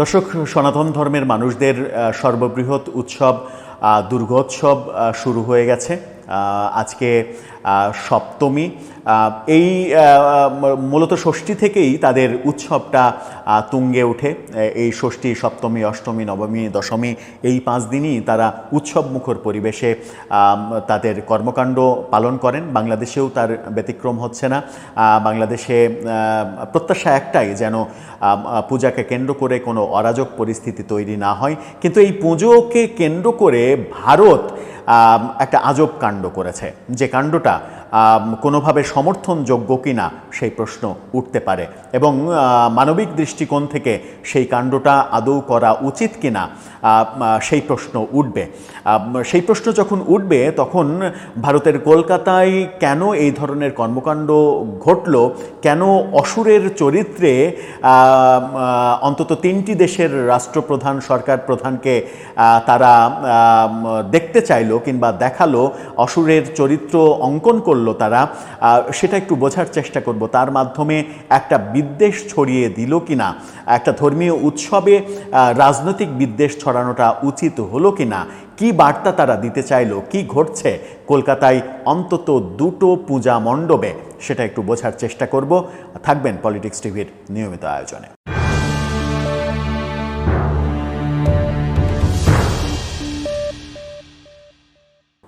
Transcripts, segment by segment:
দর্শক সনাতন ধর্মের মানুষদের সর্ববৃহৎ উৎসব দুর্গোৎসব শুরু হয়ে গেছে। আজকে সপ্তমী। এই মূলত ষষ্ঠী থেকেই তাদের উৎসবটা তুঙ্গে ওঠে। এই ষষ্ঠী, সপ্তমী, অষ্টমী, নবমী, দশমী এই পাঁচ দিনই তারা উৎসব মুখর পরিবেশে তাদের কর্মকাণ্ড পালন করেন। বাংলাদেশেও তার ব্যতিক্রম হচ্ছে না। বাংলাদেশে প্রত্যাশা একটাই যেন পূজাকে কেন্দ্র করে কোনো অরাজক পরিস্থিতি তৈরি না হয়। কিন্তু এই পুজোকে কেন্দ্র করে ভারত একটা আজব কাণ্ড করেছে। যে কাণ্ডটা 없다. কোনোভাবে সমর্থনযোগ্য কিনা সেই প্রশ্ন উঠতে পারে। এবং মানবিক দৃষ্টিকোণ থেকে সেই কাণ্ডটা আদৌ করা উচিত আহ, আহ, সেই প্রশ্ন উঠবে। সেই প্রশ্ন যখন উঠবে তখন ভারতের কলকাতায় কেন এই ধরনের কর্মকাণ্ড ঘটল কেন অসুরের চরিত্রে অন্তত তিনটি দেশের রাষ্ট্রপ্রধান সরকার প্রধানকে তারা দেখতে চাইলো কিংবা দেখাল অসুরের চরিত্র অঙ্কন করল তারা সেটা একটু বোঝার চেষ্টা করব। তার মাধ্যমে একটা বিদ্বেষ ছড়িয়ে দিল কিনা, একটা ধর্মীয় উৎসবে রাজনৈতিক বিদ্বেষ ছড়ানোটা উচিত হলো কিনা, কি বার্তা তারা দিতে চাইলো, কি ঘটছে, কলকাতায় অন্তত দুটো পূজা মণ্ডপে, সেটা একটু বোঝার চেষ্টা করব। থাকবেন পলিটিক্স টিভির নিয়মিত আয়োজনে।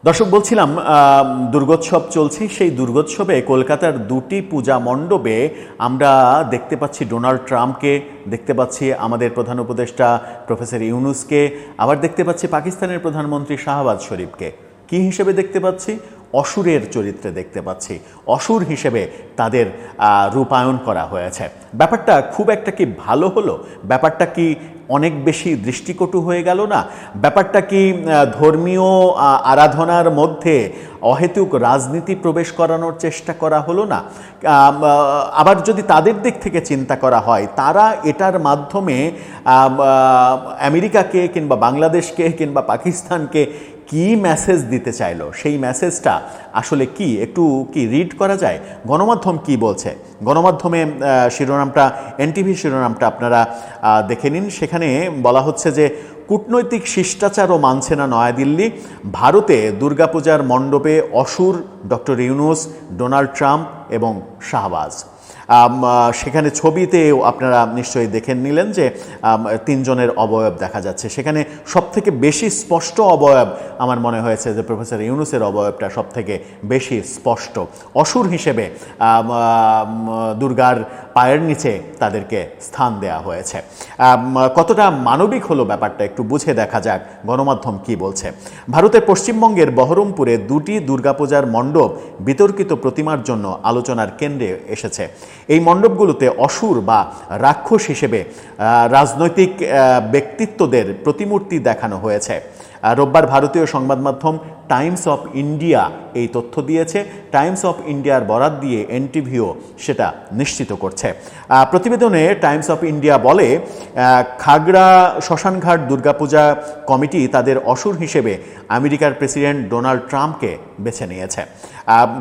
দর্শক, বলছিলাম দুর্গোৎসব চলছে। সেই দুর্গোৎসবে কলকাতার দুটি পূজা মণ্ডপে আমরা দেখতে পাচ্ছি ডোনাল্ড ট্রাম্পকে, দেখতে পাচ্ছি আমাদের প্রধান উপদেষ্টা প্রফেসর ইউনুসকে, আবার দেখতে পাচ্ছি পাকিস্তানের প্রধানমন্ত্রী শাহবাজ শরীফকে। কি হিসেবে দেখতে পাচ্ছি? অসুরের চরিত্রে দেখতে পাচ্ছি। অসুর হিসেবে তাদের রূপায়ণ করা হয়েছে। ব্যাপারটা খুব একটা কি ভালো হলো? ব্যাপারটা কি অনেক বেশি দৃষ্টিকটু হয়ে গেল না? ব্যাপারটা কি ধর্মীয় আরাধনার মধ্যে অহেতুক রাজনীতি প্রবেশ করানোর চেষ্টা করা হলো না? আবার যদি তাদের দিক থেকে চিন্তা করা হয়, তারা এটার মাধ্যমে আমেরিকাকে কিংবা বাংলাদেশকে কিংবা পাকিস্তানকে কি মেসেজ দিতে চাইলো? সেই মেসেজটা আসলে কি? একটু কি রিড করা যায়? গণমাধ্যম কি বলছে? গণমাধ্যমে শিরোনামটা, এনটিভি শিরোনামটা আপনারা দেখে নিন। সেখানে বলা হচ্ছে যে, কূটনৈতিক শিষ্টাচারও মানছে না নয়াদিল্লি। ভারতে দুর্গাপূজার মণ্ডপে অসুর ডক্টর ইউনুস, ডোনাল্ড ট্রাম্প এবং শাহবাজ। সেখানে ছবিতেও আপনারা নিশ্চয়ই দেখে নিলেন যে তিনজনের অবয়ব দেখা যাচ্ছে। সেখানে সবথেকে বেশি স্পষ্ট অবয়ব আমার মনে হয়েছে যে, প্রফেসর ইউনুসের অবয়বটা সবথেকে বেশি স্পষ্ট। অসুর হিসেবে দুর্গার পায়ের নিচে তাদেরকে স্থান দেওয়া হয়েছে। কতটা মানবিক হলো ব্যাপারটা একটু বুঝে দেখা যাক। গণমাধ্যম কি বলছে? ভারতের পশ্চিমবঙ্গের বহরমপুরে দুটি দুর্গাপূজার মণ্ডপ বিতর্কিত প্রতিমার জন্য আলোচনার কেন্দ্রে এসেছে। এই মণ্ডপগুলোতে অসুর বা রাক্ষস হিসেবে রাজনৈতিক ব্যক্তিত্বদের প্রতিমূর্তি দেখানো হয়েছে। রোববার ভারতীয় সংবাদ মাধ্যম টাইমস অফ ইন্ডিয়া এই তথ্য দিয়েছে। টাইমস অফ ইন্ডিয়ার বরাত দিয়ে এনটিভিও সেটা নিশ্চিত করছে। প্রতিবেদনে টাইমস অফ ইন্ডিয়া বলে খাগড়া শ্মশানঘাট দুর্গাপূজা কমিটি তাদের অসুর হিসেবে আমেরিকার প্রেসিডেন্ট ডোনাল্ড ট্রাম্পকে বেছে নিয়েছে।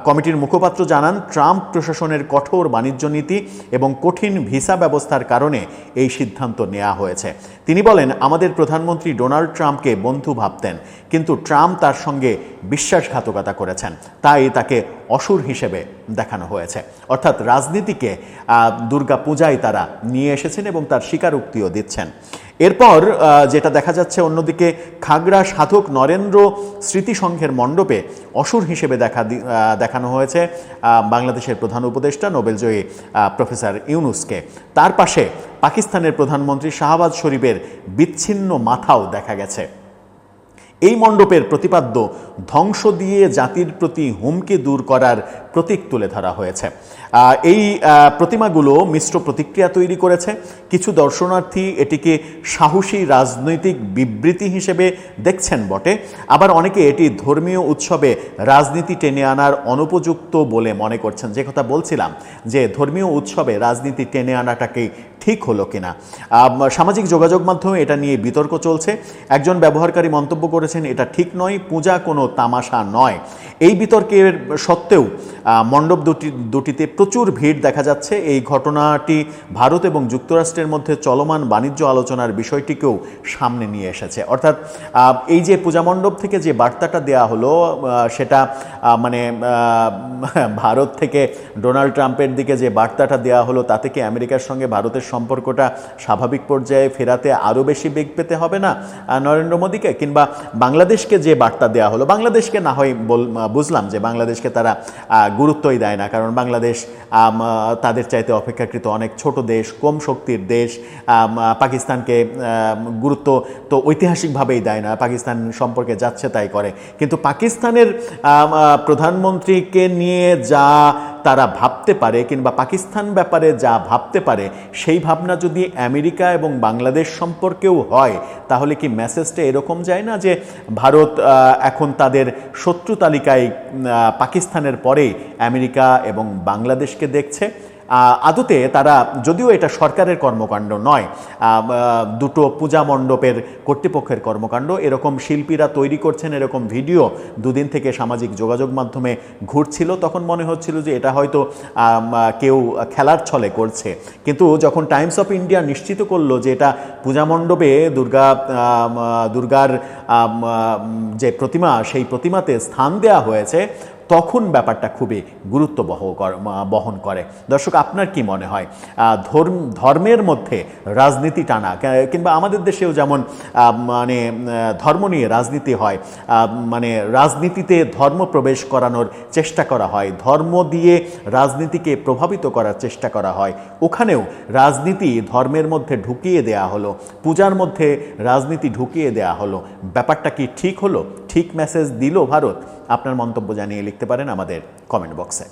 কমিটির মুখপাত্র জানান, ট্রাম্প প্রশাসনের কঠোর বাণিজ্য নীতি এবং কঠিন ভিসা ব্যবস্থার কারণে এই সিদ্ধান্ত নেওয়া হয়েছে। তিনি বলেন, আমাদের প্রধানমন্ত্রী ডোনাল্ড ট্রাম্পকে বন্ধু ভাবতেন। কিন্তু ট্রাম্প তার সঙ্গে বিশ্বাসঘাতকতা করেছেন। তাই তাকে অসুর হিসেবে দেখানো হয়েছে। অর্থাৎ রাজনীতিকে দুর্গা পূজায় তারা নিয়ে এসেছেন এবং তার স্বীকারোক্তিও দিচ্ছেন। এরপর যেটা দেখা যাচ্ছে, অন্যদিকে খাগড়া সাধক নরেন্দ্র স্মৃতিসংঘের মণ্ডপে অসুর হিসেবে দেখা দেখানো হয়েছে বাংলাদেশের প্রধান উপদেষ্টা, নোবেলজয়ী প্রফেসর ইউনুসকে। তার পাশে পাকিস্তানের প্রধানমন্ত্রী শাহবাজ শরীফের বিচ্ছিন্ন মাথাও দেখা গেছে। এই মণ্ডপের প্রতিপাদ্য ধ্বংস দিয়ে জাতির প্রতি হুমকি দূর করার প্রতীক তুলে ধরা হয়েছে। এই প্রতিমাগুলো মিশ্র প্রতিক্রিয়া তৈরি করেছে। কিছু দর্শনার্থী এটিকে সাহসী রাজনৈতিক বিবৃতি হিসেবে দেখছেন বটে। আবার অনেকে এটি ধর্মীয় উৎসবে রাজনীতি টেনে আনার অনুপযুক্ত বলে মনে করছেন। যে কথা বলছিলাম যে ধর্মীয় উৎসবে রাজনীতি টেনে আনাটাকেই ঠিক হলো কিনা। সামাজিক যোগাযোগ মাধ্যমে এটা নিয়ে বিতর্ক চলছে। একজন ব্যবহারকারী মন্তব্য করেছেন, এটা ঠিক নয়, পূজা কোনো তামাশা নয়। এই বিতর্কের সত্ত্বেও মণ্ডপ দুটি, দুটিতে প্রচুর ভিড় দেখা যাচ্ছে। এই ঘটনাটি ভারত এবং যুক্তরাষ্ট্রের মধ্যে চলমান বাণিজ্য আলোচনার বিষয়টিকেও সামনে নিয়ে এসেছে। অর্থাৎ এই যে পূজা মণ্ডপ থেকে যে বার্তাটা দেয়া হলো সেটা মানে ভারত থেকে ডোনাল্ড ট্রাম্পের দিকে যে বার্তাটা দেওয়া হলো, তাতে কি আমেরিকার সঙ্গে ভারতের সম্পর্কটা স্বাভাবিক পর্যায়ে ফেরাতে আরও বেশি বেগ পেতে হবে না নরেন্দ্র মোদীকে? কিংবা বাংলাদেশকে যে বার্তা দেওয়া হলো, বাংলাদেশকে না হয় বল বুঝলাম যে বাংলাদেশকে তারা গুরুত্বই দেয় না, কারণ বাংলাদেশ তাদের চাইতে অপেক্ষাকৃত অনেক ছোট দেশ, কম শক্তির দেশ পাকিস্তানকে গুরুত্ব তো ঐতিহাসিকভাবেই দেয় না, পাকিস্তান সম্পর্কে যাচ্ছে তাই করে। কিন্তু পাকিস্তানের প্রধানমন্ত্রীকে নিয়ে যা তারা ভাবতে পারে কিংবা পাকিস্তান ব্যাপারে যা ভাবতে পারে, সেই ভাবনা যদি আমেরিকা এবং বাংলাদেশ সম্পর্কেও হয়, তাহলে কি মেসেজটা এরকম যায় না যে ভারত এখন তাদের শত্রু তালিকায় পাকিস্তানের পরে আমেরিকা এবং বাংলাদেশকে দেখছে? আদতে তারা যদিও এটা সরকারের কর্মকাণ্ড নয় দুটো পূজা মণ্ডপের কর্তৃপক্ষের কর্মকাণ্ড, এরকম শিল্পীরা তৈরি করছেন, এরকম ভিডিও দুদিন থেকে সামাজিক যোগাযোগ মাধ্যমে ঘুরছিল, তখন মনে হচ্ছিল যে এটা হয়তো কেউ খেলার ছলে করছে। কিন্তু যখন টাইমস অফ ইন্ডিয়া নিশ্চিত করল যে এটা পূজা মণ্ডপে দুর্গা দুর্গার যে প্রতিমা, সেই প্রতিমাতে স্থান দেওয়া হয়েছে তখন ব্যাপারটা খুবই গুরুত্ব বহ বহন করে। দর্শক, আপনার কি মনে হয়? ধর্ম, ধর্মের মধ্যে রাজনীতি টানা কিংবা আমাদের দেশেও যেমন মানে ধর্ম নিয়ে রাজনীতি হয় মানে রাজনীতিতে ধর্ম প্রবেশ করানোর চেষ্টা করা হয়, ধর্ম দিয়ে রাজনীতিকে প্রভাবিত করার চেষ্টা করা হয়, ওখানেও রাজনীতি ধর্মের মধ্যে ঢুকিয়ে দেয়া হলো, পূজার মধ্যে রাজনীতি ঢুকিয়ে দেয়া হলো। ব্যাপারটা কি ঠিক হলো? ঠিক মেসেজ দিল ভারত আপনার মন্তব্য জানিয়ে লিখতে পারেন আমাদের কমেন্ট বক্সে